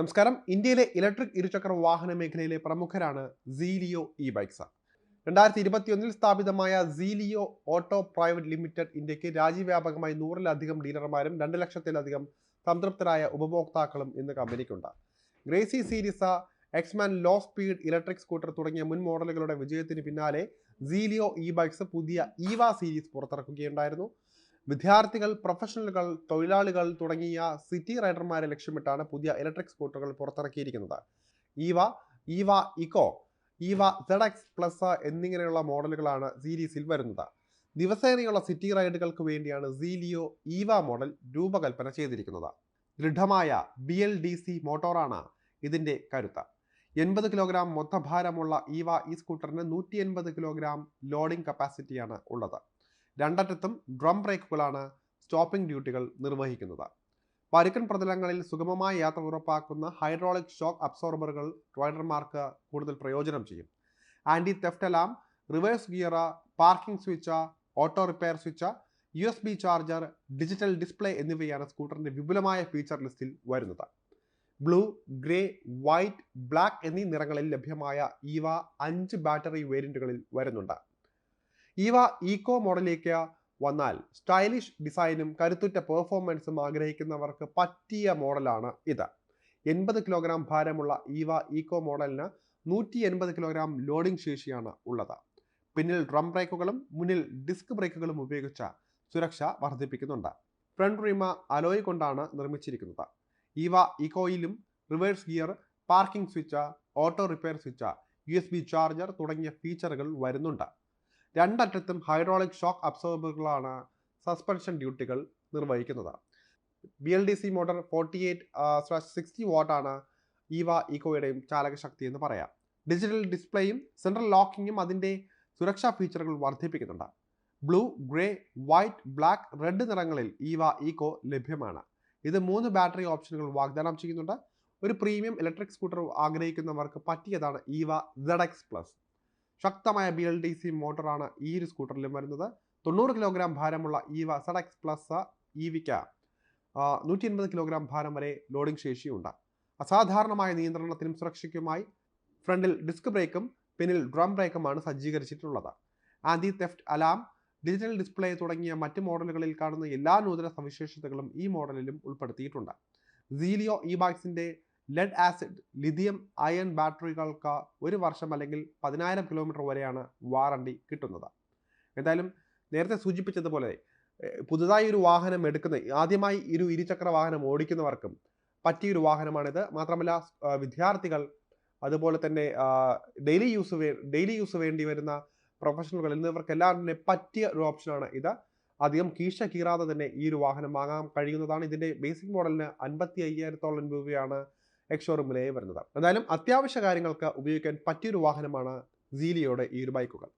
നമസ്കാരം. ഇന്ത്യയിലെ ഇലക്ട്രിക് ഇരുചക്ര വാഹന മേഖലയിലെ പ്രമുഖരാണ് സീലിയോ ഇ ബൈക്സ് രണ്ടായിരത്തി ഇരുപത്തിയൊന്നിൽ സ്ഥാപിതമായ സീലിയോ ഓട്ടോ പ്രൈവറ്റ് ലിമിറ്റഡ് ഇന്ത്യയ്ക്ക് രാജ്യവ്യാപകമായി നൂറിലധികം ഡീലർമാരും രണ്ട് ലക്ഷത്തിലധികം സംതൃപ്തരായ ഉപഭോക്താക്കളും ഇന്ന് കമ്പനിക്കുണ്ട്. Gracy series Xmen low speed electric scooter തുടങ്ങിയ മുൻ മോഡലുകളുടെ വിജയത്തിന് പിന്നാലെ സീലിയോ ഇ ബൈക്സ് പുതിയ ഈവ സീരീസ് പുറത്തിറക്കുകയുണ്ടായിരുന്നു. വിദ്യാർത്ഥികൾ പ്രൊഫഷണലുകൾ തൊഴിലാളികൾ തുടങ്ങിയ സിറ്റി റൈഡർമാരെ ലക്ഷ്യമിട്ടാണ് പുതിയ ഇലക്ട്രിക് സ്കൂട്ടറുകൾ പുറത്തിറക്കിയിരിക്കുന്നത്. Eva Eva eco Eva Z X plus എന്നിങ്ങനെയുള്ള മോഡലുകളാണ് സീരീസിൽ വരുന്നത്. ദിവസേനയുള്ള സിറ്റി റൈഡുകൾക്ക് വേണ്ടിയാണ് സീലിയോ ഈവ മോഡൽ രൂപകൽപ്പന ചെയ്തിരിക്കുന്നത്. ദൃഢമായ ബി എൽ ഡി സി മോട്ടോറാണ് ഇതിന്റെ കരുത്ത്. എൺപത് കിലോഗ്രാം മൊത്തഭാരമുള്ള ഈവ ഈ സ്കൂട്ടറിന് നൂറ്റി എൺപത് കിലോഗ്രാം ലോഡിംഗ് കപ്പാസിറ്റിയാണ് ഉള്ളത്. രണ്ടറ്റത്തും ഡ്രം ബ്രേക്കുകളാണ് സ്റ്റോപ്പിംഗ് ഡ്യൂട്ടികൾ നിർവഹിക്കുന്നത്. പരുക്കൻ പ്രതലങ്ങളിൽ സുഗമമായ യാത്ര ഉറപ്പാക്കുന്ന ഹൈഡ്രോളിക് ഷോക്ക് അബ്സോർബറുകൾ റൈഡർമാർക്ക് കൂടുതൽ പ്രയോജനം ചെയ്യും. Anti theft alarm reverse gear parking switch auto repair switch U S B charger digital display എന്നിവയാണ് സ്കൂട്ടറിന്റെ വിപുലമായ ഫീച്ചർ ലിസ്റ്റിൽ വരുന്നത്. ബ്ലൂ ഗ്രേ വൈറ്റ് ബ്ലാക്ക് എന്നീ നിറങ്ങളിൽ ലഭ്യമായ ഇവ അഞ്ച് ബാറ്ററി വേരിയന്റുകളിൽ വരുന്നുണ്ട്. ഇവ ഈക്കോ മോഡലിലേക്ക് വന്നാൽ സ്റ്റൈലിഷ് ഡിസൈനും കരുത്തുറ്റ പെർഫോമൻസും ആഗ്രഹിക്കുന്നവർക്ക് പറ്റിയ മോഡലാണ് ഇത്. എൺപത് കിലോഗ്രാം ഭാരമുള്ള ഈവ ഈക്കോ മോഡലിന് നൂറ്റി എൺപത് കിലോഗ്രാം ലോഡിംഗ് ശേഷിയാണ് ഉള്ളത്. പിന്നിൽ ഡ്രം ബ്രേക്കുകളും മുന്നിൽ ഡിസ്ക് ബ്രേക്കുകളും ഉപയോഗിച്ച സുരക്ഷ വർദ്ധിപ്പിക്കുന്നുണ്ട്. ഫ്രണ്ട് റീമ അലോയ് കൊണ്ടാണ് നിർമ്മിച്ചിരിക്കുന്നത്. Eva ഇക്കോയിലും reverse gear parking switch auto repair switch U charger തുടങ്ങിയ ഫീച്ചറുകൾ വരുന്നുണ്ട്. രണ്ടറ്റത്തും ഹൈഡ്രോളിക് ഷോക്ക് അബ്സോർബറുകളാണ് സസ്പെൻഷൻ ഡ്യൂട്ടികൾ നിർവഹിക്കുന്നത്. B L D C motor forty eight sixty വാട്ടാണ് Eva ഈക്കോയുടെയും ചാലകശക്തി എന്ന് പറയാം. ഡിജിറ്റൽ ഡിസ്പ്ലേയും സെൻട്രൽ ലോക്കിങ്ങും അതിന്റെ സുരക്ഷാ ഫീച്ചറുകൾ വർദ്ധിപ്പിക്കുന്നുണ്ട്. Blue grey white black red നിറങ്ങളിൽ ഈവ ഈക്കോ ലഭ്യമാണ്. ഇത് മൂന്ന് ബാറ്ററി ഓപ്ഷനുകൾ വാഗ്ദാനം ചെയ്യുന്നുണ്ട്. ഒരു പ്രീമിയം ഇലക്ട്രിക് സ്കൂട്ടർ ആഗ്രഹിക്കുന്നവർക്ക് പറ്റിയതാണ് ഈവ സെഡ് എക്സ് പ്ലസ് ശക്തമായ ബി എൽ ഡി സി മോട്ടറാണ് ഈ ഒരു സ്കൂട്ടറിലും വരുന്നത്. തൊണ്ണൂറ് കിലോഗ്രാം ഭാരമുള്ള ഈവ സെഡ് എക്സ് പ്ലസ് ഇ വിക്ക് നൂറ്റി എൺപത് കിലോഗ്രാം ഭാരം വരെ ലോഡിംഗ് ശേഷിയുണ്ട്. അസാധാരണമായ നിയന്ത്രണത്തിനും സുരക്ഷയ്ക്കുമായി ഫ്രണ്ടിൽ ഡിസ്ക് ബ്രേക്കും പിന്നിൽ ഡ്രം ബ്രേക്കുമാണ് സജ്ജീകരിച്ചിട്ടുള്ളത്. Anti theft alarm digital display തുടങ്ങിയ മറ്റ് മോഡലുകളിൽ കാണുന്ന എല്ലാ നൂതന സവിശേഷതകളും ഈ മോഡലിലും ഉൾപ്പെടുത്തിയിട്ടുണ്ട്. സീലിയോ ഇ ബാക്സിന്റെ ലെഡ് ആസിഡ് ലിഥിയം അയൺ ബാറ്ററികൾക്ക് ഒരു വർഷം അല്ലെങ്കിൽ പതിനായിരം കിലോമീറ്റർ വരെയാണ് വാറണ്ടി കിട്ടുന്നത്. എന്തായാലും നേരത്തെ സൂചിപ്പിച്ചതുപോലെ പുതുതായി ഒരു വാഹനം എടുക്കുന്ന ആദ്യമായി ഒരു ഇരുചക്ര വാഹനം ഓടിക്കുന്നവർക്കും പറ്റിയൊരു വാഹനമാണിത്. മാത്രമല്ല വിദ്യാർത്ഥികൾ അതുപോലെ തന്നെ ഡെയിലി യൂസ് വേ ഡെയിലി യൂസ് വേണ്ടി വരുന്ന പ്രൊഫഷണലുകൾ എന്നിവർക്കെല്ലാം തന്നെ പറ്റിയ ഒരു ഓപ്ഷനാണ് ഇത്. അധികം കീശ കീറാതെ തന്നെ ഈ ഒരു വാഹനം വാങ്ങാൻ കഴിയുന്നതാണ്. ഇതിന്റെ ബേസിക് മോഡലിന് അൻപത്തി അയ്യായിരത്തോളം രൂപയാണ് എക്സ് ഷോറൂമിലേ വരുന്നത് എന്തായാലും അത്യാവശ്യ കാര്യങ്ങൾക്ക് ഉപയോഗിക്കാൻ പറ്റിയൊരു വാഹനമാണ് സീലിയോടെ ഈ ഒരു ബൈക്കുകൾ.